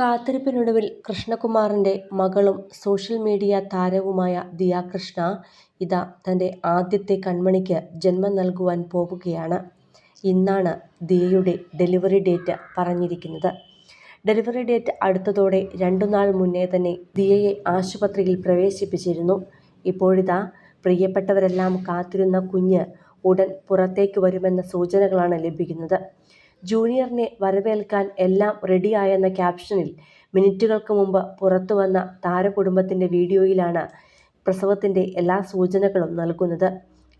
കാത്തിരിപ്പിനൊടുവിൽ കൃഷ്ണകുമാറിന്റെ മകളും social media താരവുമായ ദിയ കൃഷ്ണ ഇതാ തന്റെ ആദ്യത്തെ കൺമണിക്ക് ജന്മം നൽകുവാൻ പോവുകയാണ്. ഇന്നാണ് ദിയയുടെ ഡെലിവറി ഡേറ്റ് പറഞ്ഞിരിക്കുന്നത്. ഡെലിവറി ഡേറ്റ് അടുത്തതോടെ രണ്ടു നാൾ മുന്നേ തന്നെ ദിയയെ ആശുപത്രിയിൽ പ്രവേശിപ്പിച്ചിരുന്നു. ഇപ്പോഴിതാ പ്രിയപ്പെട്ടവരെല്ലാം കാത്തിരുന്ന കുഞ്ഞ് ഉടൻ പുറത്തേക്ക് വരുമെന്ന സൂചനകളാണ് ലഭിക്കുന്നത്. ജൂനിയറിനെ വരവേൽക്കാൻ എല്ലാം റെഡിയായെന്ന ക്യാപ്ഷനിൽ മിനിറ്റുകൾക്ക് മുമ്പ് പുറത്തുവന്ന താരകുടുംബത്തിന്റെ വീഡിയോയിലാണ് പ്രസവത്തിന്റെ എല്ലാ സൂചനകളും നൽകുന്നത്.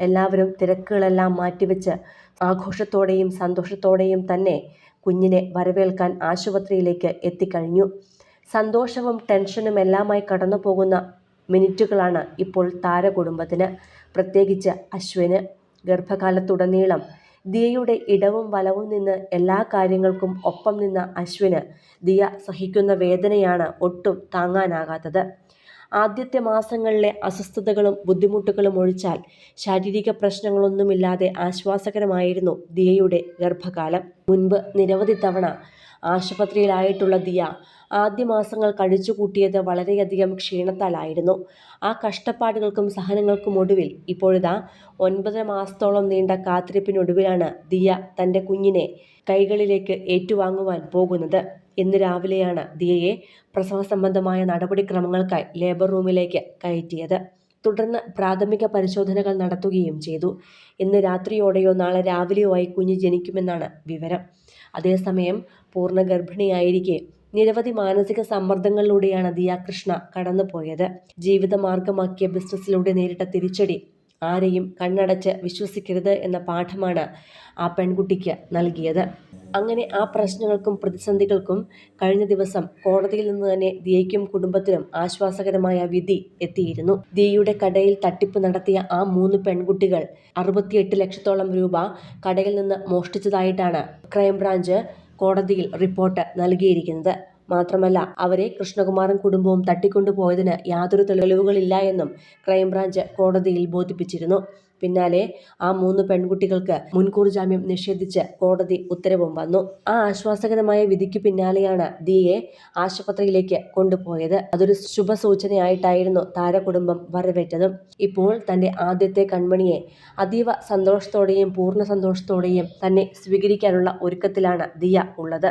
എല്ലാവരും തിരക്കുകളെല്ലാം മാറ്റിവെച്ച് ആഘോഷത്തോടെയും സന്തോഷത്തോടെയും തന്നെ കുഞ്ഞിനെ വരവേൽക്കാൻ ആശുപത്രിയിലേക്ക് എത്തിക്കഴിഞ്ഞു. സന്തോഷവും ടെൻഷനും എല്ലാമായി കടന്നു പോകുന്ന മിനിറ്റുകളാണ് ഇപ്പോൾ താരകുടുംബത്തിന്. പ്രത്യേകിച്ച് അശ്വിന്. ഗർഭകാലത്തുടനീളം ദിയയുടെ ഇടവും വലവും നിന്ന് എല്ലാ കാര്യങ്ങൾക്കും ഒപ്പം നിന്ന അശ്വിന് ദിയ സഹിക്കുന്ന വേദനയാണ് ഒട്ടും താങ്ങാനാകാത്തത്. ആദ്യത്തെ മാസങ്ങളിലെ അസ്വസ്ഥതകളും ബുദ്ധിമുട്ടുകളും ഒഴിച്ചാൽ ശാരീരിക പ്രശ്നങ്ങളൊന്നുമില്ലാതെ ആശ്വാസകരമായിരുന്നു ദിയയുടെ ഗർഭകാലം. മുൻപ് നിരവധി തവണ ആശുപത്രിയിലായിട്ടുള്ള ദിയ ആദ്യ മാസങ്ങൾ കഴിച്ചുകൂട്ടിയത് വളരെയധികം ക്ഷീണത്താലായിരുന്നു. ആ കഷ്ടപ്പാടുകൾക്കും സഹനങ്ങൾക്കും ഒടുവിൽ ഇപ്പോഴിതാ ഒൻപതര മാസത്തോളം നീണ്ട കാത്തിരിപ്പിനൊടുവിലാണ് ദിയ തന്റെ കുഞ്ഞിനെ കൈകളിലേക്ക് ഏറ്റുവാങ്ങുവാൻ പോകുന്നത്. ഇന്ന് രാവിലെയാണ് ദിയയെ പ്രസവ സംബന്ധമായ നടപടിക്രമങ്ങൾക്കായി ലേബർ റൂമിലേക്ക് കയറ്റിയത്. തുടർന്ന് പ്രാഥമിക പരിശോധനകൾ നടത്തുകയും ചെയ്തു. ഇന്ന് രാത്രിയോടെയോ നാളെ രാവിലെയോ ആയി കുഞ്ഞ് ജനിക്കുമെന്നാണ് വിവരം. അതേസമയം പൂർണ ഗർഭിണിയായിരിക്കെ നിരവധി മാനസിക സമ്മർദ്ദങ്ങളിലൂടെയാണ് ദിയ കൃഷ്ണ കടന്നുപോയത്. ജീവിതമാർഗമാക്കിയ ബിസിനസിലൂടെ നേരിട്ട തിരിച്ചടി ആരെയും കണ്ണടച്ച് വിശ്വസിക്കരുത് എന്ന പാഠമാണ് ആ പെൺകുട്ടിക്ക് നൽകിയത്. അങ്ങനെ ആ പ്രശ്നങ്ങൾക്കും പ്രതിസന്ധികൾക്കും കഴിഞ്ഞ ദിവസം കോടതിയിൽ നിന്ന് തന്നെ ദിയയ്ക്കും കുടുംബത്തിനും ആശ്വാസകരമായ വിധി എത്തിയിരുന്നു. ദിയയുടെ കടയിൽ തട്ടിപ്പ് നടത്തിയ ആ മൂന്ന് പെൺകുട്ടികൾ അറുപത്തിയെട്ട് ലക്ഷത്തോളം രൂപ കടയിൽ നിന്ന് മോഷ്ടിച്ചതായിട്ടാണ് ക്രൈംബ്രാഞ്ച് കോടതിയിൽ റിപ്പോർട്ട് നൽകിയിരിക്കുന്നത്. മാത്രമല്ല അവരെ കൃഷ്ണകുമാറും കുടുംബവും തട്ടിക്കൊണ്ടുപോയതിന് യാതൊരു തെളിവുകളില്ല എന്നും ക്രൈംബ്രാഞ്ച് കോടതിയിൽ ബോധിപ്പിച്ചിരുന്നു. പിന്നാലെ ആ മൂന്ന് പെൺകുട്ടികൾക്ക് മുൻകൂർ ജാമ്യം നിഷേധിച്ച് കോടതി ഉത്തരവും വന്നു. ആ ആശ്വാസകരമായ വിധിക്ക് പിന്നാലെയാണ് ദിയെ ആശുപത്രിയിലേക്ക് കൊണ്ടുപോയത്. അതൊരു ശുഭസൂചനയായിട്ടായിരുന്നു താരകുടുംബം വരവേറ്റതും. ഇപ്പോൾ തന്റെ ആദ്യത്തെ കൺമണിയെ അതീവ സന്തോഷത്തോടെയും പൂർണ സന്തോഷത്തോടെയും തന്നെ സ്വീകരിക്കാനുള്ള ഒരുക്കത്തിലാണ് ദിയ ഉള്ളത്.